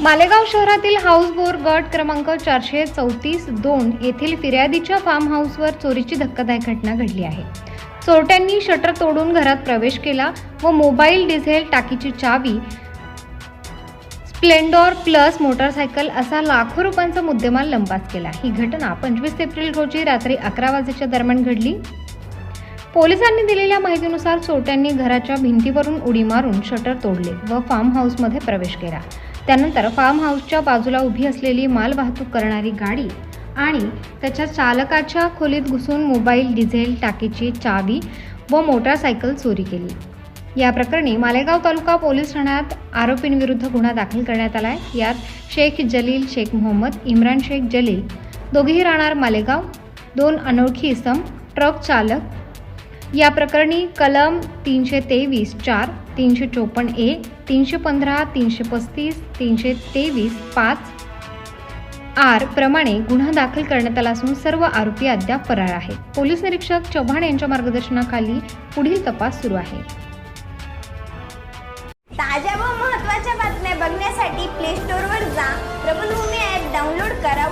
मालेगाव शहरातील house bore गट क्रमांक चारशे चौतीस दोन येथील फिर्यादीच्या फार्म हाऊसवर चोरीची धक्कादायक घटना घडली आहे. चोरट्यांनी शटर तोडून घरात प्रवेश केला व मोबाईल डिझेल टाकीची चावी स्प्लेंडॉर प्लस मोटरसायकल असा लाखो रुपयांचा मुद्देमाल लंपास केला. ही घटना पंचवीस एप्रिल रोजी रात्री अकरा वाजेच्या दरम्यान घडली. पोलिसांनी दिलेल्या माहितीनुसार चोरट्यांनी घराच्या भिंतीवरून उडी मारून शटर तोडले व फार्म हाऊसमध्ये प्रवेश केला. त्यानंतर फार्म हाऊसच्या बाजूला उभी असलेली माल वाहतूक करणारी गाडी आणि त्याच्या चालकाच्या खोलीत घुसून मोबाईल डिझेल टाकीची चावी व मोटारसायकल चोरी केली. या प्रकरणी मालेगाव तालुका पोलीस ठाण्यात आरोपींविरुद्ध गुन्हा दाखल करण्यात आला आहे यात शेख जलील शेख मोहम्मद इम्रान शेख जलील दोघेही राहणार मालेगाव. दोन अनोळखी इसम ट्रक चालक या प्रकरणी कलम तीनशे तेवीस चार तीनशे चोपन्न ए तीनशे पंधरा तीनशे पस्तीस तीनशे तेवीस पाच आर प्रमाणे गुन्हा दाखल करण्यात आला असून सर्व आरोपी अद्याप फरार आहेत. पोलीस निरीक्षक चव्हाण यांच्या मार्गदर्शनाखाली पुढील तपास सुरू आहे. ताज्या व महत्त्वाच्या बातम्या बघण्यासाठी प्ले स्टोअरवर जा. प्रबलभूमी ॲप डाउनलोड करा.